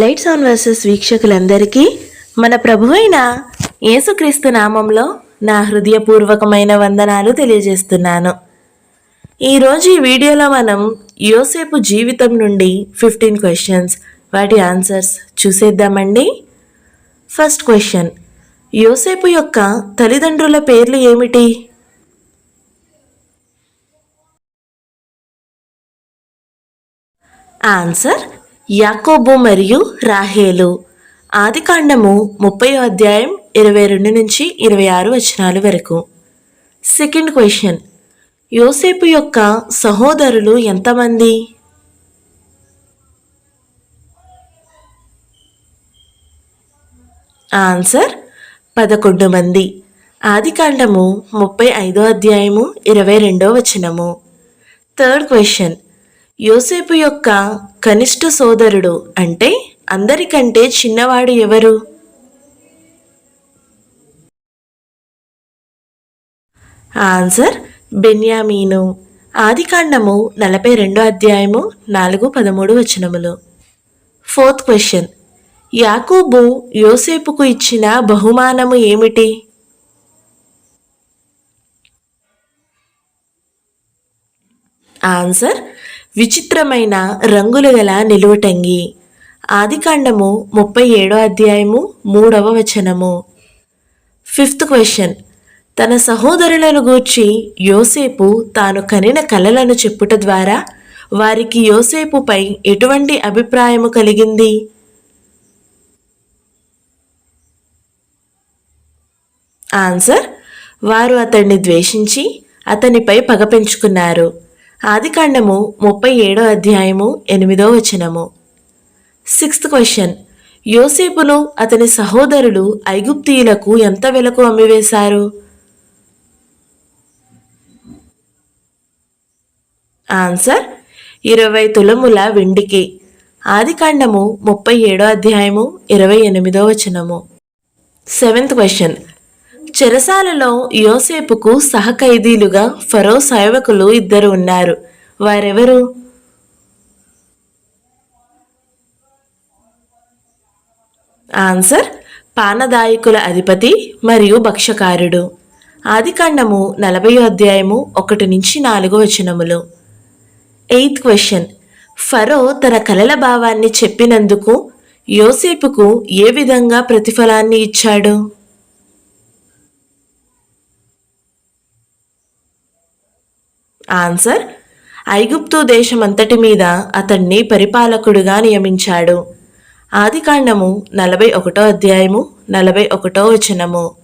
Lights on versus వీక్షకులందరికీ మన ప్రభు అయిన యేసుక్రీస్తు నామంలో నా హృదయపూర్వకమైన వందనాలు తెలియజేస్తున్నాను. ఈరోజు ఈ వీడియోలో మనం యోసేపు జీవితం నుండి ఫిఫ్టీన్ క్వశ్చన్స్ వాటి ఆన్సర్స్ చూసేద్దామండి. ఫస్ట్ క్వశ్చన్ యోసేపు యొక్క తల్లిదండ్రుల పేర్లు ఏమిటి? ఆన్సర్ యాకోబు మరియు రాహేలు. ఆదికాండము ముప్పై అధ్యాయం ఇరవై రెండు నుంచి ఇరవై ఆరు వచనాలు వరకు. సెకండ్ క్వశ్చన్ యోసేపు యొక్క సహోదరులు ఎంతమంది? ఆన్సర్ పదకొండు మంది. ఆదికాండము ముప్పై ఐదో అధ్యాయము ఇరవై రెండో వచనము. థర్డ్ క్వశ్చన్ యోసేపు యొక్క కనిష్ట సోదరుడు అంటే అందరికంటే చిన్నవాడు ఎవరు? ఆన్సర్ బెన్యామీను. ఆదికాండము నలభై రెండో అధ్యాయము నాలుగు పదమూడు వచనములు. Fourth question. యాకూబు యోసేపుకు ఇచ్చిన బహుమానము ఏమిటి? ఆన్సర్ విచిత్రమైన రంగులు గల నిలువటంగి. ఆదికాండము ముప్పై ఏడో అధ్యాయము మూడవ వచనము. Fifth question. తన సహోదరులను గూర్చి యోసేపు తాను కనిన కలలను చెప్పుట ద్వారా వారికి యోసేపుపై ఎటువంటి అభిప్రాయము కలిగింది? ఆన్సర్. వారు అతన్ని ద్వేషించి అతనిపై పగ పెంచుకున్నారు. ఆదికాండము ముప్పై ఏడో అధ్యాయము ఎనిమిదో వచనము. సిక్స్త్ క్వశ్చన్ యోసేపును అతని సహోదరులు ఐగుప్తీయులకు ఎంత వెలకు అమ్మివేశారు? ఆన్సర్ ఇరవై తులముల వెండికి. ఆదికాండము ముప్పై ఏడో అధ్యాయము ఇరవై ఎనిమిదో వచనము. సెవెంత్ క్వశ్చన్ చెరసాలలో యోసేపుకు సహఖైదీలుగా ఫరో సేవకులు ఇద్దరు ఉన్నారు. వారెవరు? ఆన్సర్ పానదాయకుల అధిపతి మరియు భక్షకారుడు. ఆదికాండము నలభై అధ్యాయము ఒకటి నుంచి నాలుగు వచనములు. ఎయిత్ క్వశ్చన్ ఫరో తన కలల భావాన్ని చెప్పినందుకు యోసేపుకు ఏ విధంగా ప్రతిఫలాన్ని ఇచ్చాడు? ఆన్సర్ ఐగుప్తు దేశమంతటి మీద అతన్ని పరిపాలకుడుగా నియమించాడు. ఆదికాండము నలభై ఒకటో అధ్యాయము నలభై ఒకటో వచనము.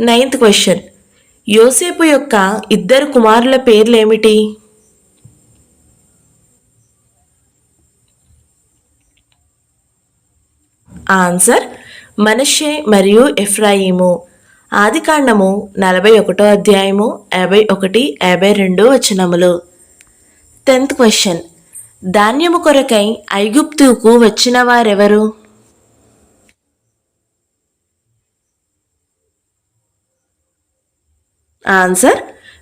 నైన్త్ క్వశ్చన్ యోసేపు యొక్క ఇద్దరు కుమారుల పేర్లేమిటి? ఆన్సర్ మనషే మరియు ఎఫ్రాయిము. ఆదికాండము నలభై ఒకటో అధ్యాయము యాభై ఒకటి యాభై రెండు వచనములు. Tenth question. ధాన్యము కొరకై ఐగుప్తుకు వచ్చిన వారెవరు? ఆన్సర్.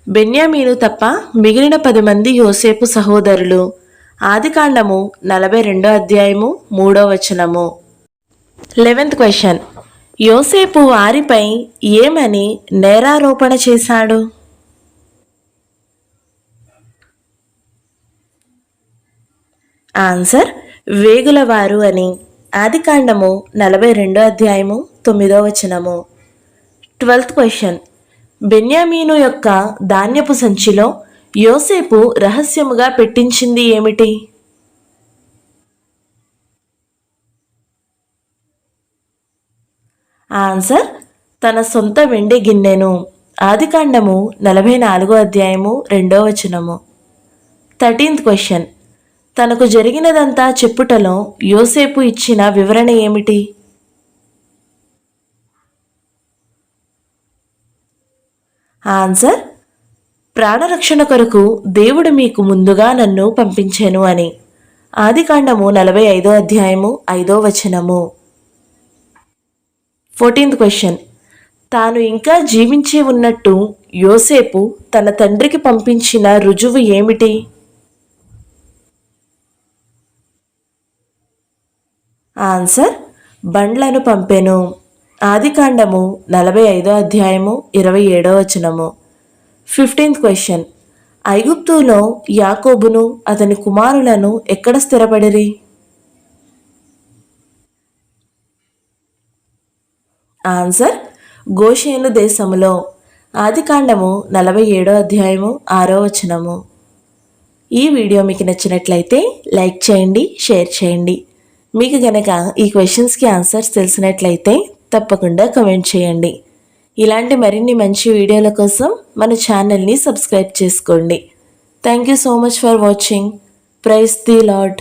బెన్యామీను తప్ప మిగిలిన పది మంది యోసేపు సహోదరులు. ఆదికాండము నలభై రెండో అధ్యాయము మూడో వచనము. Eleventh question. యోసేపు వారిపై ఏమని నేరారోపణ చేశాడు? ఆన్సర్ వేగులవారు అని. ఆదికాండము నలభై రెండో అధ్యాయము తొమ్మిదో వచనము. Twelfth question. బెన్యామీను యొక్క ధాన్యపు సంచిలో యోసేపు రహస్యముగా పెట్టించింది ఏమిటి? ఆన్సర్ తన సొంత వెండి గిన్నెను. ఆదికాండము నలభై నాలుగో అధ్యాయము రెండో వచనము. Thirteenth question. తనకు జరిగినదంతా చెప్పుటలో యోసేపు ఇచ్చిన వివరణ ఏమిటి? ఆన్సర్ ప్రాణరక్షణ కొరకు దేవుడు మీకు ముందుగా నన్ను పంపించాను అని. ఆదికాండము నలభై ఐదో అధ్యాయము ఐదో వచనము. Fourteenth question. తాను ఇంకా జీవించి ఉన్నట్టు యోసేపు తన తండ్రికి పంపించిన రుజువు ఏమిటి? ఆన్సర్ బండ్లను పంపెను. ఆదికాండము నలభై ఐదో అధ్యాయము ఇరవై ఏడో వచనము. ఫిఫ్టీన్త్ క్వశ్చన్ ఐగుప్తులో యాకోబును అతని కుమారులను ఎక్కడ స్థిరపడిరి? ఆన్సర్ గోషేను దేశములో. ఆదికాండము నలభై ఏడో అధ్యాయము ఆరో వచనము. ఈ వీడియో మీకు నచ్చినట్లయితే లైక్ చేయండి షేర్ చేయండి. మీకు గనక ఈ క్వశ్చన్స్కి ఆన్సర్స్ తెలిసినట్లయితే తప్పకుండా కమెంట్ చేయండి. ఇలాంటి మరిన్ని మంచి వీడియోల కోసం మన ఛానల్ని సబ్స్క్రైబ్ చేసుకోండి. Thank you so much for watching. Praise the Lord